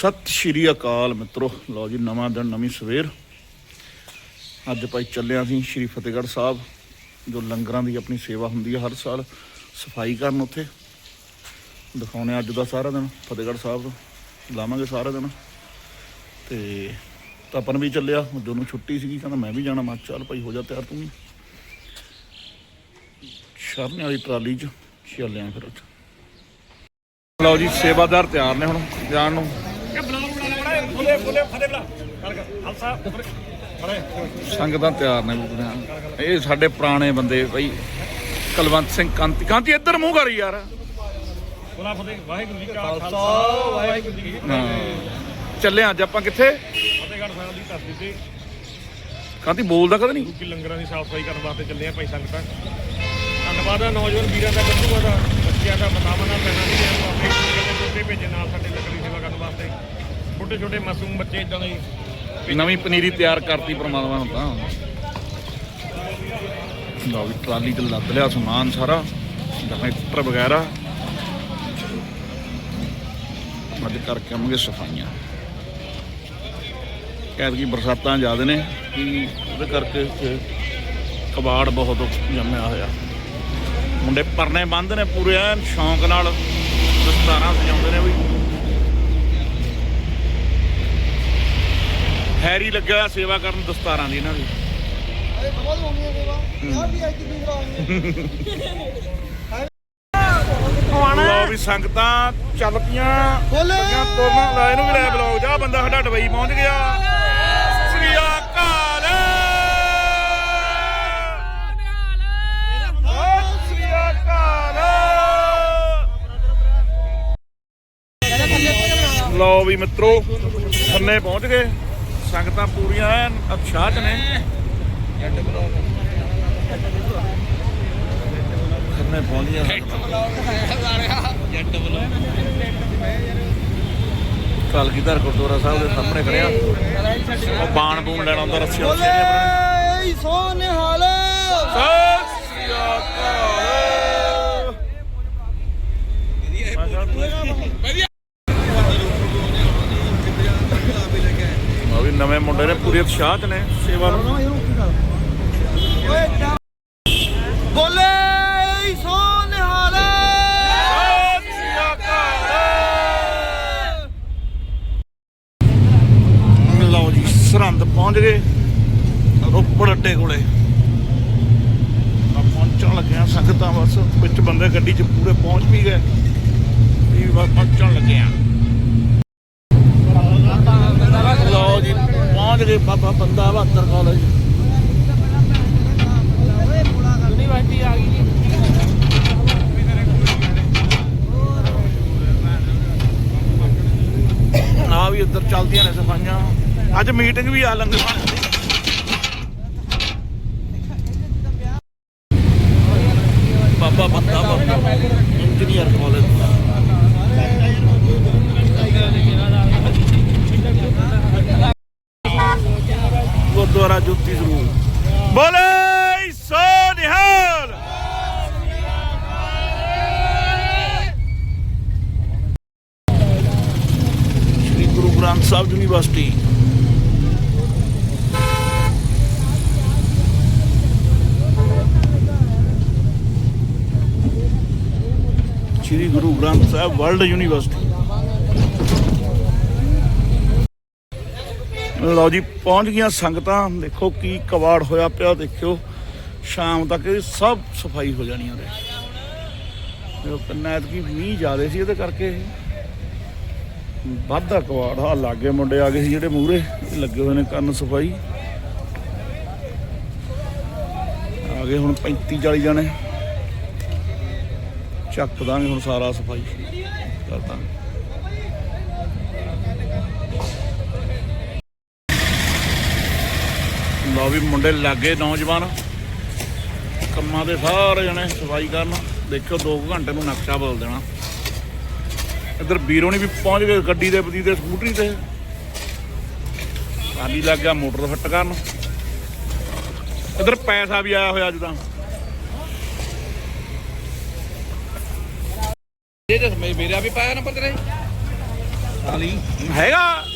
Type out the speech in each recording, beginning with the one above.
ਸਤਿ ਸ਼੍ਰੀ ਅਕਾਲ ਮਿੱਤਰੋ। ਲਓ ਜੀ, ਨਵਾਂ ਦਿਨ, ਨਵੀਂ ਸਵੇਰ। ਅੱਜ ਭਾਈ ਚੱਲਿਆ ਸੀ ਸ਼੍ਰੀ ਫਤਿਹਗੜ੍ਹ ਸਾਹਿਬ, ਜੋ ਲੰਗਰਾਂ ਦੀ ਆਪਣੀ ਸੇਵਾ ਹੁੰਦੀ ਹੈ ਹਰ ਸਾਲ, ਸਫ਼ਾਈ ਕਰਨ ਉੱਥੇ। ਦਿਖਾਉਣੇ ਅੱਜ ਦਾ ਸਾਰਾ ਦਿਨ, ਫਤਿਹਗੜ੍ਹ ਸਾਹਿਬ ਤੋਂ। ਲਾਵਾਂਗੇ ਸਾਰਾ ਦਿਨ। ਤੇ ਤਪਨ ਵੀ ਚੱਲਿਆ ਦੋਨੋਂ ਛੁੱਟੀ ਸੀਗੀ, ਕਹਿੰਦਾ ਮੈਂ ਵੀ ਜਾਣਾ, ਮੈਂ ਚੱਲ ਭਾਈ ਹੋ ਜਾ ਤਿਆਰ ਤੂੰ ਵੀ। ਸ਼ਰਨ ਵਾਲੀ ਟਰਾਲੀ 'ਚ ਚੱਲਿਆ ਫਿਰ ਉੱਥੇ। ਲਓ ਜੀ, ਸੇਵਾਦਾਰ ਤਿਆਰ ਨੇ ਹੁਣ, ਜਾਣ ਨੂੰ। ਸੰਗਤਾਂ ਤਿਆਰ ਨੇ ਪੂਰੀਆਂ। ਇਹ ਸਾਡੇ ਪੁਰਾਣੇ ਬੰਦੇ ਬਈ ਕਲਵੰਤ ਸਿੰਘ ਕਾਂਤੀ। ਕਾਂਤੀ ਇੱਧਰ ਮੂੰਹ ਕਰ ਯਾਰ। ਬੋਲਾ ਫਤਿਹ ਵਾਹਿਗੁਰੂ ਜੀ ਕਾ ਖਾਲਸਾ ਵਾਹਿਗੁਰੂ ਜੀ ਕੀ ਫਤਿਹ ਹਾਂ। ਚੱਲੇ ਅੱਜ ਆਪਾਂ ਕਿੱਥੇ? ਫਤਿਹਗੜ੍ਹ ਸਾਹਿਬ ਦੀ ਧਰਤੀ ਤੇ। ਕਾਂਤੀ ਬੋਲਦਾ ਕਦ ਨਹੀਂ? ਕਿ ਲੰਗਰਾਂ ਦੀ ਸਾਫ਼ ਸਫ਼ਾਈ ਕਰਨ ਵਾਸਤੇ ਚੱਲੇ ਆ ਭਾਈ ਸੰਗਤਾਂ। ਧੰਨਵਾਦ ਆ ਨੌਜਵਾਨ ਵੀਰਾਂ ਦਾ ਗੱਭਰੂਆਂ ਦਾ ਬੱਚਿਆਂ ਦਾ ਮਾਤਾਵਾਂ ਦਾ ਪੈਣਾ ਜਿਹੜੇ ਭੇਜੇ ਨਾਲ ਸਾਡੇ ਦੀ ਸੇਵਾ ਵਾਸਤੇ ਛੋਟੇ ਛੋਟੇ ਮਾਸੂਮ ਬੱਚੇ ਇਦਾਂ ਦੇ ਨਵੀਂ ਪਨੀਰੀ ਤਿਆਰ ਕਰਤੀ ਪ੍ਰਮਾਤਮਾ ਹੁਣ ਤਾਂ। ਲਓ ਵੀ ਟਰਾਲੀ ਤੇ ਲੱਦ ਲਿਆ ਸਮਾਨ ਸਾਰਾ ਜਨਰੇਟਰ ਵਗੈਰਾ। ਅੱਜ ਕਰਕੇ ਆਵਾਂਗੇ ਸਫਾਈਆਂ। ਕਹਿ ਕਿ ਬਰਸਾਤਾਂ ਜ਼ਿਆਦਾ ਨੇ, ਕਿ ਉਹਦੇ ਕਰਕੇ ਇੱਥੇ ਕਬਾੜ ਬਹੁਤ ਜੰਮਿਆ ਹੋਇਆ। ਮੁੰਡੇ ਪਰਨੇ ਬੰਦ ਨੇ ਪੂਰੇ, ਐਨ ਸ਼ੌਂਕ ਨਾਲ, ਦਸਤਾਰਾਂ ਸਜਾਉਂਦੇ ਨੇ ਵੀ। ਹੈਰੀ ਲੱਗਿਆ ਹੋਇਆ ਸੇਵਾ ਕਰਨ ਦਸਤਾਰਾਂ ਦੀ ਇਹਨਾਂ ਦੀ। ਅਰੇ ਬਹੁਤ ਹੋ ਗਈਆਂ ਸੇਵਾ। ਯਾਰ ਵੀ ਅੱਜ ਸੰਗਤਾਂ ਚੱਲ ਪੀਆਂ ਬੋਲੇ। ਲੱਗੀਆਂ ਤੁਰਨ। ਲੈ ਇਹਨੂੰ ਵੀ ਲੈ ਬਲੌਗ ਜਾ ਬੰਦਾ ਸਾਡਾ ਡਬਈ ਪਹੁੰਚ ਗਿਆ। ਸ੍ਰੀ ਅਕਾਲ। ਸਤਿ ਸ੍ਰੀ ਅਕਾਲ। ਲਓ ਵੀ ਮਿੱਤਰੋ ਖੰਨੇ ਪਹੁੰਚ ਗਏ। ਸੰਗਤਾਂ ਪੂਰੀਆਂ ਐਨ ਉਤਸ਼ਾਹ ਚ ਨੇ। ਗਏ ਕਲਗੀਧਰ ਗੁਰਦੁਆਰਾ ਸਾਹਿਬ ਦੇ ਸਾਹਮਣੇ ਖੜਿਆ ਉਹ ਬਾਣ ਬੂਣ ਲੈਣ ਆਉਂਦਾ ਬਣਾਉਣੀਆਂ। ਏ ਸੋਨੇ ਹਾਲ ਸਤਿ ਸ੍ਰੀ ਅਕਾਲ ਆ ਵੀ ਨਵੇਂ ਮੁੰਡੇ ਨੇ ਪੂਰੇ ਉਤਸ਼ਾਹ ਚ ਨੇ ਸੇਵਾ ਨੂੰ। ਬੋਲੇ ਲਓ ਜੀ ਸਰਹੰਦ ਪਹੁੰਚ ਗਏ। ਰੋਪੜ ਅੱਡੇ ਕੋਲੇ। ਆ ਪਹੁੰਚਣ ਲੱਗੇ ਆ ਸੰਗਤਾਂ ਬਸ ਵਿੱਚ ਬੰਦੇ ਗੱਡੀ 'ਚ ਪੂਰੇ ਪਹੁੰਚ ਵੀ ਗਏ। ਵੀ ਬਸ ਪਹੁੰਚਣ ਲੱਗੇ ਆ ਲਓ ਜੀ ਪਹੁੰਚ ਗਏ ਬਾਬਾ ਬੰਦਾ ਬਹਾਦਰ ਕਾਲਜ ਯੂਨੀਵਰਸਿਟੀ ਆ ਗਈ ਆ ਵੀ ਇੱਧਰ ਚੱਲਦੀਆਂ ਨੇ ਸਫਾਈਆਂ। ਅੱਜ ਮੀਟਿੰਗ ਵੀ ਆ ਲੰਗਰ ਬਾਬਾ ਬੰਦਾ ਬਾਬਾ ਇੰਜੀਨੀਅਰ ਕਾਲਜ। ਗੁਰਦੁਆਰਾ ਜੋਤੀ ਸਰੂਪ ਬੋਲੇ ਸੋ ਨਿਹਾਲ। Sri Guru Granth Sahib university. Sri Guru Granth Sahib world university. ਲਓ ਜੀ, ਪਹੁੰਚ ਗਈਆਂ ਸੰਗਤਾਂ। ਦੇਖੋ ਕੀ ਕਵਾੜ ਹੋਇਆ ਪਿਆ, ਦੇਖਿਓ। ਸ਼ਾਮ ਤੱਕ ਸਭ ਸਫ਼ਾਈ ਹੋ ਜਾਣੀ ਉਹਦੇ। ਪੰਨਾਇਤ ਕੀ ਮੀਂਹ ਜ਼ਿਆਦੇ ਸੀ ਇਹਦੇ ਕਰਕੇ। ਵਾਧਾ ਕਵਾੜ ਆ, ਲਾਗੇ ਮੁੰਡੇ ਆ ਗਏ ਸੀ ਜਿਹੜੇ ਮੂਹਰੇ ਲੱਗੇ ਹੋਏ ਨੇ ਕੰਨ ਸਫ਼ਾਈ। ਆ ਗਏ ਹੁਣ 35 40 ਜਾਣੇ। ਚੱਕ ਦਾਂਗੇ ਹੁਣ ਸਾਰਾ ਸਫ਼ਾਈ। ਕਰ ਦਾਂਗੇ। ਲਓ ਵੀ ਮੁੰਡੇ ਲੱਗੇ ਨੌਜਵਾਨ। ਕੰਮਾਂ ਦੇ ਸਾਰੇ ਜਣੇ ਸਫ਼ਾਈ ਕਰਨ। ਦੇਖਿਓ 2 ਘੰਟੇ ਨੂੰ ਨਕਸ਼ਾ ਬਦਲ ਦੇਣਾ। ਇੱਧਰ ਵੀਰੋਂ ਨੇ ਵੀ ਪਹੁੰਚ ਗਏ ਗੱਡੀ ਦੇ ਪਤੀ ਦੇ ਸਕੂਟਰੀ ਤੇ। ਸਾਡੀ ਲੱਗ ਗਿਆ ਮੋਟਰ ਫਿੱਟ ਕਰਨ। ਇੱਧਰ ਪੈਸਾ ਵੀ ਆਇਆ ਹੋਇਆ ਅੱਜ ਤਾਂ। ਇਹ ਦੱਸ ਮੇਰਾ ਵੀ ਪਾਇਆ ਨੰਬਰ ਤੇਰੇ ਖਾਲੀ ਹੈਗਾ।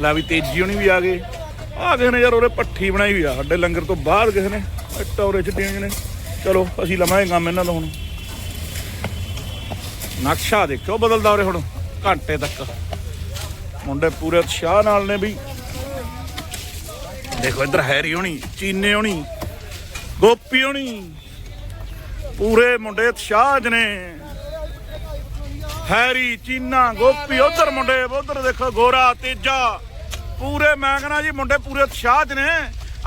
ਲਾ ਵੀ ਤੇਜੀ ਹੋਣੀ ਵੀ ਆ ਗਏ ਆ ਕਿਸੇ ਨੇ ਯਾਰ ਉਹਰੇ ਪੱਠੀ ਬਣਾਈ ਹੋਈ ਆ, ਸਾਡੇ ਲੰਗਰ ਤੋਂ ਬਾਅਦ ਕਿਸੇ ਨੇ। ਟੌਰੇ ਚ ਟੇਂਜ ਨੇ। ਚਲੋ, ਅਸੀਂ ਲਵਾਂਗੇ ਕੰਮ ਇਹਨਾਂ ਦਾ ਹੁਣ। ਨਕਸ਼ਾ ਦੇਖੋ ਬਦਲਦਾ ਉਰੇ ਹੁਣ, ਘੰਟੇ ਤੱਕ। ਮੁੰਡੇ ਪੂਰੇ ਉਤਸ਼ਾਹ ਨਾਲ ਨੇ ਵੀ। ਦੇਖੋ ਇੱਧਰ ਹੈਰੀ ਹੋਣੀ, ਚੀਨੇ ਹੋਣੀ, ਗੋਪੀ ਹੋਣੀ। ਪੂਰੇ ਮੁੰਡੇ ਉਤਸ਼ਾਹ 'ਚ ਨੇ। ਹੈਰੀ, ਚੀਨਾ, ਗੋਪੀ, ਉਧਰ ਮੁੰਡੇ, ਉਧਰ ਦੇਖੋ ਗੋਰਾ, ਤੇਜਾ। ਪੂਰੇ, ਮੈਂ ਕਹਿੰਦਾ ਜੀ, ਮੁੰਡੇ ਪੂਰੇ ਉਤਸ਼ਾਹ 'ਚ ਨੇ।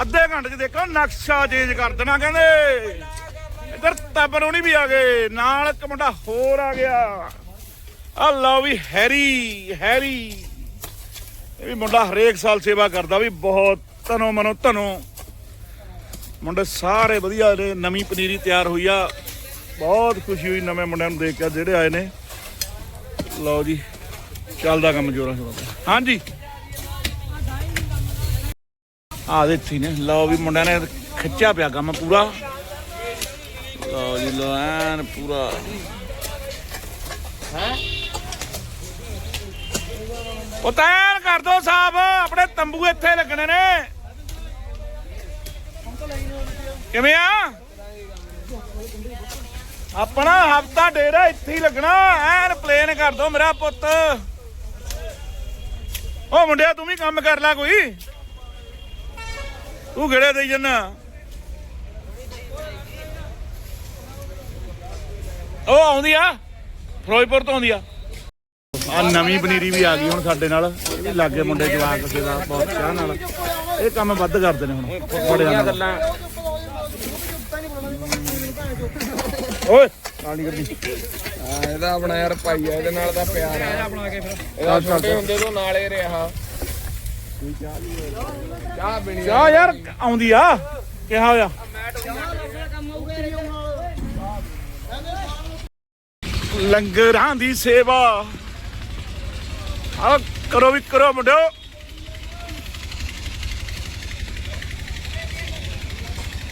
ਅੱਧੇ ਘੰਟੇ 'ਚ ਦੇਖੋ, ਨਕਸ਼ਾ ਚੇਂਜ ਕਰ ਦੇਣਾ ਕਹਿੰਦੇ। ਇੱਧਰ ਤਬਰ ਵੀ ਆ ਗਏ, ਨਾਲ ਇੱਕ ਮੁੰਡਾ ਹੋਰ ਆ ਗਿਆ। ਆ ਲਓ ਵੀ, ਹੈਰੀ ਹੈਰੀ। ਇਹ ਵੀ ਮੁੰਡਾ ਹਰੇਕ ਸਾਲ ਸੇਵਾ ਕਰਦਾ, ਵੀ ਬਹੁਤ ਤਨੋ ਮਨੋ ਧਨੋ। ਮੁੰਡੇ ਸਾਰੇ ਵਧੀਆ ਨੇ, ਨਵੀਂ ਪਨੀਰੀ ਤਿਆਰ ਹੋਈ ਆ। ਬਹੁਤ ਖੁਸ਼ੀ ਹੋਈ ਨਵੇਂ ਮੁੰਡਿਆਂ ਨੂੰ ਦੇਖ ਕੇ, ਜਿਹੜੇ ਆਏ ਨੇ। ਲਓ ਜੀ, ਚੱਲਦਾ ਕੰਮ ਜੋਰਾਂ ਸ਼ੋਰਾਂ ਹਾਂਜੀ। ਆ ਇੱਥੇ ਹੀ ਨੇ। ਲਓ ਵੀ ਮੁੰਡਿਆਂ ਨੇ ਖਿੱਚਿਆ ਪਿਆ ਕੰਮ ਪੂਰਾ। ਲਓ ਜੀ ਲਓ ਐਨ ਪੂਰਾ ਉਹ ਤੈਨ ਕਰ ਦੋ ਸਾਹਿਬ ਆਪਣੇ ਤੰਬੂ ਇੱਥੇ ਲੱਗਣੇ ਨੇ। ਕਿਵੇਂ ਆ? ਆਪਣਾ ਹਫਤਾ ਡੇਰਾ ਇੱਥੇ ਹੀ ਲੱਗਣਾ ਐਨ ਪਲੇਨ ਕਰ ਦੋ ਮੇਰਾ ਪੁੱਤ। ਉਹ ਮੁੰਡਿਆ ਤੂੰ ਵੀ ਕੰਮ ਕਰ ਲੈ ਕੋਈ। ਤੂੰ ਗੇੜੇ ਦੇਈ ਜੰਨਾ। ਉਹ ਆਉਂਦੀ ਆ ਫਿਰੋਜ਼ਪੁਰ ਤੋਂ ਆਉਂਦੀ ਆ। ਆ ਨਵੀਂ ਪਨੀਰੀ ਵੀ ਆ ਗਈ ਹੁਣ ਸਾਡੇ ਨਾਲ। ਇਹ ਵੀ ਲਾਗੇ ਮੁੰਡੇ ਜਵਾਕ ਸੇਵਾ ਬਹੁਤ ਚਾਹ ਨਾਲ। ਇਹ ਕੰਮ ਵੱਧ ਕਰਦੇ ਨੇ ਹੁਣ ਬੜਿਆਂ ਨਾਲ। ਗੱਲਾਂ ਓਏ ਕਾਲੀ ਗੱਡੀ ਇਹਦਾ ਆਪਣਾ ਯਾਰ ਭਾਈ ਆ ਇਹਦੇ ਨਾਲ ਦਾ ਪਿਆਰ ਆ। ਬਣਾ ਕੇ ਫਿਰ? ਇਹਦਾ ਛੋਟੇ ਹੁੰਦੇ ਤੋਂ ਨਾਲੇ ਰਿਹਾ। ਚਾਹ ਪੀਣੀ ਚਾਹ ਯਾਰ, ਆਉਂਦੀ ਆ। ਕਿਹਾ ਹੋਇਆ। ਲੰਗਰਾਂ ਦੀ ਸੇਵਾ। ਆ ਕਰੋ ਵੀ ਕਰੋ ਮੁੰਡਿਓ।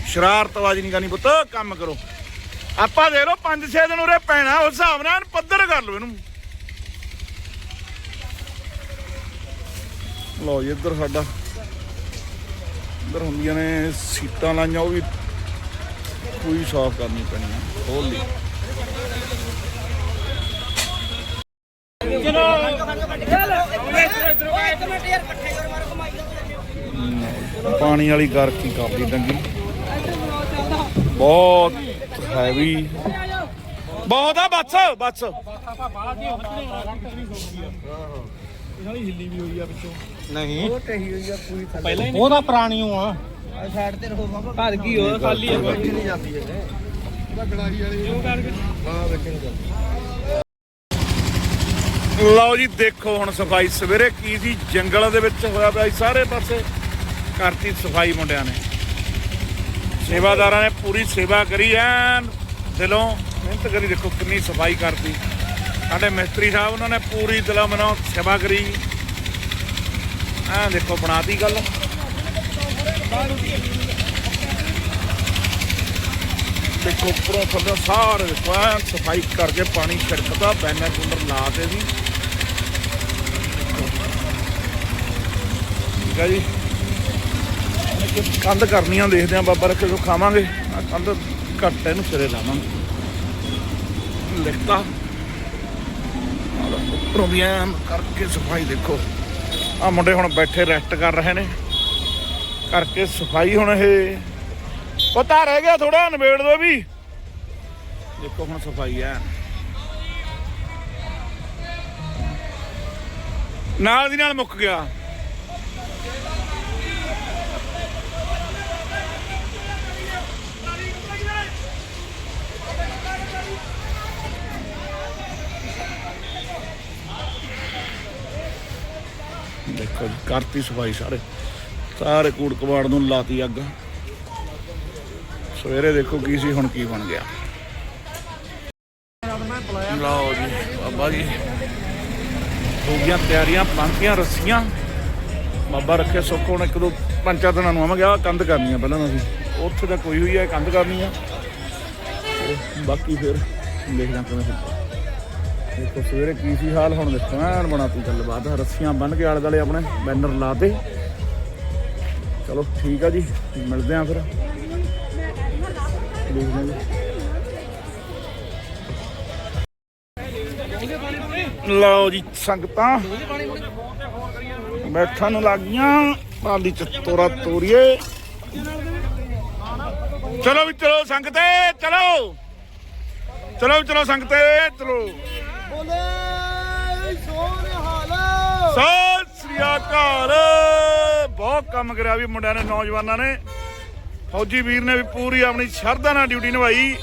ਸ਼ਰਾਰਤਬਾਜ਼ੀ ਨਹੀਂ ਕਰਨੀ ਪੁੱਤ, ਕੰਮ ਕਰੋ। ਆਪਾਂ ਦੇ ਲੋ 5-6 ਦਿਨ ਉਰੇ ਪੈਣਾ, ਉਸ ਹਿਸਾਬ ਨਾਲ ਪੱਧਰ ਕਰ ਲਓ ਇਹਨੂੰ। ਲਓ ਜੀ ਇੱਧਰ ਸਾਡਾ ਇੱਧਰ ਹੁੰਦੀਆਂ ਨੇ ਸੀਟਾਂ ਲਾਈਆਂ ਉਹ ਵੀ ਕੋਈ ਸਾਫ਼ ਕਰਨੀ ਪੈਣੀ ਆ ਖੋਲ ਲਈ ਪਾਣੀ ਵਾਲੀ ਗਰਕੀ ਕਾਫੀ ਡੰਗੀ ਬਹੁਤ ਹੈਵੀ ਬਹੁਤ ਆ ਬੱਸ ਬੱਸ ਪੁਰਾਣੀ ਓ ਆ। ਸਾਈਡ ਤੇ ਰਹੋ ਬਾਬਾ। ਭਰ ਗਈ ਉਹ ਖਾਲੀ ਆ ਨਹੀਂ ਜਾਂਦੀ ਹੈ। ਲਓ ਜੀ ਦੇਖੋ ਹੁਣ ਸਫ਼ਾਈ। ਸਵੇਰੇ ਕੀ ਸੀ? ਜੰਗਲ ਦੇ ਵਿੱਚ ਹੋਇਆ ਪਿਆ ਸਾਰੇ ਪਾਸੇ। ਕਰਤੀ ਸਫ਼ਾਈ ਮੁੰਡਿਆਂ ਨੇ। ਸੇਵਾਦਾਰਾਂ ਨੇ ਪੂਰੀ ਸੇਵਾ ਕਰੀ ਐਨ ਦਿਲੋਂ ਮਿਹਨਤ ਕਰੀ। ਦੇਖੋ ਕਿੰਨੀ ਸਫ਼ਾਈ ਕਰਤੀ। ਸਾਡੇ ਮਿਸਤਰੀ ਸਾਹਿਬ ਉਹਨਾਂ ਨੇ ਪੂਰੀ ਦਿਲੋਂ ਮਨੋਂ ਸੇਵਾ ਕਰੀ। ਐਂ ਦੇਖੋ, ਬਣਾਤੀ ਗੱਲ। ਦੇਖੋ, ਉੱਪਰੋਂ ਥੱਲੇ ਸਾਰੇ ਦੇਖੋ ਐਨ ਸਫ਼ਾਈ ਕਰਕੇ ਪਾਣੀ ਛਿੜਕਦਾ, ਬੈਨਰ ਬੁਨਰ ਲਾ ਤੇ ਵੀ। ਠੀਕ ਆ ਜੀ। ਕੰਧ ਕਰਨੀਆਂ ਦੇਖਦੇ ਆ ਬਾਬਾ, ਰੱਖੇ ਕੋ ਖਾਵਾਂਗੇ। ਆ ਕੰਧ ਘੱਟ ਇਹਨੂੰ ਸਿਰੇ ਲਾਵਾਂਗੇ। ਲਿਖਤਾ। ਉੱਪਰੋਂ ਵੀ ਐਨ ਕਰਕੇ ਸਫ਼ਾਈ ਦੇਖੋ। ਆ ਮੁੰਡੇ ਹੁਣ ਬੈਠੇ ਰੈਸਟ ਕਰ ਰਹੇ ਨੇ। ਕਰਕੇ ਸਫ਼ਾਈ ਹੁਣ ਇਹ। ਪਤਾ ਰਹਿ ਗਿਆ ਥੋੜਾ ਨਿਬੇੜ ਦੋ ਵੀ। ਦੇਖੋ ਹੁਣ ਸਫ਼ਾਈ ਐ ਨਾਲ ਦੀ ਨਾਲ ਮੁੱਕ ਗਿਆ। ਦੇਖੋ ਜੀ ਕਰਤੀ ਸਫ਼ਾਈ ਸਾਰੇ। ਸਾਰੇ ਕੂੜ ਕਬਾੜ ਨੂੰ ਲਾਤੀ ਅੱਗ। ਸਵੇਰੇ ਦੇਖੋ ਕੀ ਸੀ, ਹੁਣ ਕੀ ਬਣ ਗਿਆ। ਲਓ ਜੀ, ਬਾਬਾ ਜੀ। ਹੋ ਗਈਆਂ ਤਿਆਰੀਆਂ ਪੰਥੀਆਂ ਰੱਸੀਆਂ। ਬਾਬਾ ਰੱਖੇ ਸੁੱਖ, ਹੁਣ ਇੱਕ ਦੋ ਪੰਜ ਚਾਰ ਦਿਨਾਂ ਨੂੰ ਆਵਾਂਗੇ। ਆ ਕੰਧ ਕਰਨੀ ਆ ਪਹਿਲਾਂ ਅਸੀਂ। ਉੱਥੇ ਤਾਂ ਕੋਈ ਹੋਈ ਆ ਕੰਧ ਕਰਨੀ ਆ। ਬਾਕੀ ਫਿਰ ਦੇਖਦਾ ਕਿਵੇਂ ਸੁੱਤਾ ਦੇਖੋ, ਸਵੇਰੇ ਕੀ ਸੀ ਹਾਲ, ਹੁਣ ਦੇਖੋ, ਐਨ ਬਣਾਤੀ ਗੱਲਬਾਤ। ਰੱਸੀਆਂ ਬੰਨ ਕੇ ਆਲੇ ਦੁਆਲੇ ਆਪਣੇ, ਬੈਨਰ ਲਾਤੇ ਚਲੋ, ਠੀਕ ਆ ਜੀ, ਮਿਲਦੇ ਆ ਫਿਰ। ਜੀ ਲਓ ਜੀ, ਸੰਗਤਾਂ। ਬੈਠਣ ਨੂੰ ਲੱਗ ਗਈਆਂ। ਪਾਲੀ ਚ ਤੋਰਾ ਤੋਰੀਏ। ਚਲੋ ਵੀ ਚਲੋ ਸੰਗਤੇ, ਚਲੋ। ਚਲੋ ਚਲੋ ਸੰਗਤੇ, ਚਲੋ। ਬੋਲੇ ਸੋਹਣੇ ਹਾਲ। ਸਤਿ ਸ੍ਰੀ ਅਕਾਲ। ਬਹੁਤ ਕੰਮ ਕਰਿਆ ਵੀ ਮੁੰਡਿਆਂ ਨੇ, ਨੌਜਵਾਨਾਂ ਨੇ। ਫੌਜੀ ਵੀਰ ਨੇ ਵੀ ਪੂਰੀ ਆਪਣੀ ਸ਼ਰਧਾ ਨਾਲ ਡਿਊਟੀ ਨਿਭਾਈ।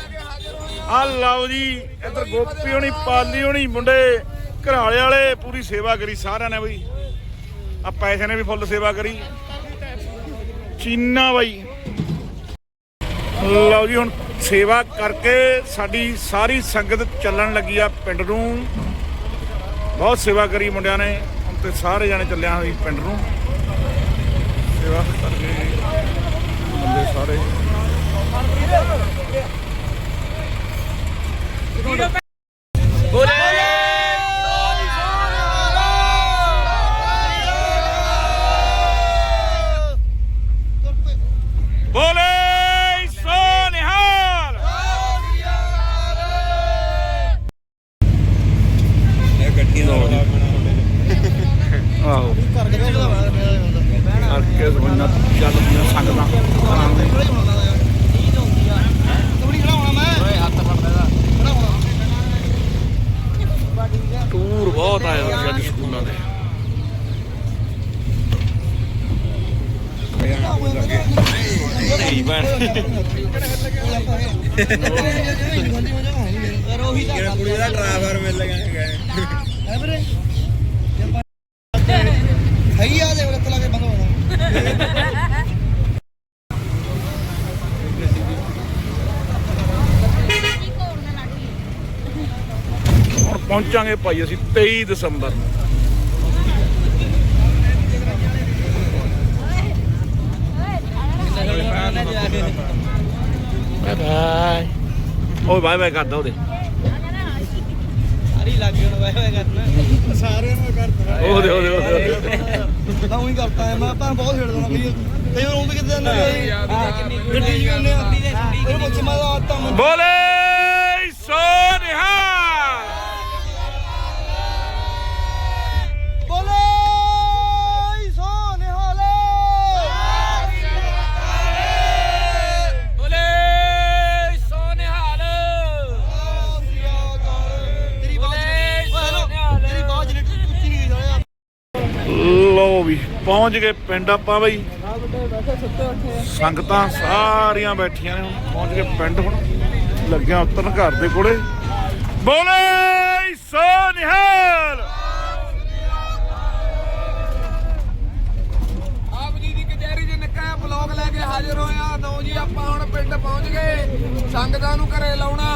ਆ ਲਓ ਜੀ, ਇੱਧਰ ਗੋਪੀ ਹੋਣੀ, ਪਾਲੀ ਹੋਣੀ, ਮੁੰਡੇ ਘਰਾਲੇ ਵਾਲੇ, ਪੂਰੀ ਸੇਵਾ ਕਰੀ ਸਾਰਿਆਂ ਨੇ ਬਈ। ਆ ਪੈਸੇ ਨੇ ਵੀ ਫੁੱਲ ਸੇਵਾ ਕਰੀ। ਚੀਨਾ ਬਾਈ। ਲਓ ਜੀ, ਹੁਣ ਸੇਵਾ ਕਰਕੇ ਸਾਡੀ ਸਾਰੀ ਸੰਗਤ ਚੱਲਣ ਲੱਗੀ ਆ ਪਿੰਡ ਨੂੰ। ਬਹੁਤ ਸੇਵਾ ਕਰੀ ਮੁੰਡਿਆਂ ਨੇ, ਹੁਣ ਤੇ ਸਾਰੇ ਜਾਣੇ ਚੱਲਿਆ ਹੋਈ ਪਿੰਡ ਨੂੰ। ਸੇਵਾ ਕਰਕੇ ਬੰਦੇ ਸਾਰੇ। ਇਹ ਗੱਡੀਆਂ ਆਹੋ। ਕਰਕੇ ਜ਼ਮਾਨਾ ਚੱਲ ਮੈਂ ਓਏ ਹੱਥ ਫੜਦਾ ਟੂਰ ਬਹੁਤ ਆਇਆ ਸੀ ਅੱਜ ਸਕੂਲਾਂ ਦੇ। ਨਹੀਂ ਬਣ ਯਾਰ ਉਹੀ ਕੁੜੀ ਦਾ ਡਰਾਈਵਰ ਮਿਲ ਗਿਆ। ਹੈ ਵੀਰੇ ਸਹੀ ਆ ਦੇ ਲੱਤ ਲਾ ਕੇ ਬੰਦ ਪਹੁੰਚਾਂਗੇ ਭਾਈ ਅਸੀਂ 23 ਦਸੰਬਰ ਨੂੰ ਬਾਏ ਬਾਏ ਓਏ ਬਾਏ ਬਾਏ ਕਰਦਾ ਉਹਦੇ ਸਾਰੀ ਲੱਗ ਗਈ ਵਾਏ ਵਾਏ ਕਰਨਾ ਸਾਰਿਆਂ ਨੂੰ ਕਰਦਾ ਉਹਦੇ ਉਹਦੇ ਉਹਦੇ ਉਹਦੇ। ਮੈਂ ਉਹੀ ਕਰਤਾ ਮੈਂ ਤਾਂ ਬਹੁਤ ਛੇੜ ਦੇਣਾ ਬਈ ਕਈ ਵਾਰ ਉਹ ਵੀ ਕਿਤੇ ਜਾਂਦਾ ਗੱਡੀ ਜੀ ਕਰਨੇ ਆ ਉਹ ਬੱਚੇ ਮੈਂ ਤਾਂ ਆਤਾ ਮੈਂ ਬੋਲੇ ਸੋ ਪਹੁੰਚ ਗਏ ਪਿੰਡ ਆਪਾਂ ਬਈ। ਸੰਗਤਾਂ ਸਾਰੀਆਂ ਬੈਠੀਆਂ ਨੇ ਹੁਣ ਪਹੁੰਚ ਗਏ ਪਿੰਡ ਹੁਣ। ਲੱਗਿਆ ਉਤਰਨ ਘਰ ਦੇ ਕੋਲੇ। ਬੋਲੇ ਸੋ ਨਿਹਾਲ! ਆਪ ਜੀ ਦੀ ਕਚਹਿਰੀ 'ਚ ਨਿੱਕਾ ਬਲੌਗ ਲੈ ਕੇ ਹਾਜ਼ਰ ਹੋਇਆ ਨੌ ਜੀ ਆਪਾਂ ਹੁਣ ਪਿੰਡ ਪਹੁੰਚ ਗਏ। ਸੰਗਤਾਂ ਨੂੰ ਘਰੇ ਲਾਉਣਾ।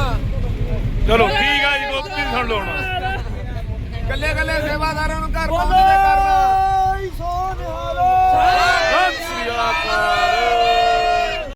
ਚਲੋ ਠੀਕ ਆ ਜੀ ਗੋਪੀ ਸੁਣ ਲਓ ਹੁਣ। ਕੱਲੇ ਕੱਲੇ ਸੇਵਾਦਾਰਾਂ ਨੂੰ ਘਰ ਪਹੁੰਚਦੇ ਕਰਨਾ। 람수야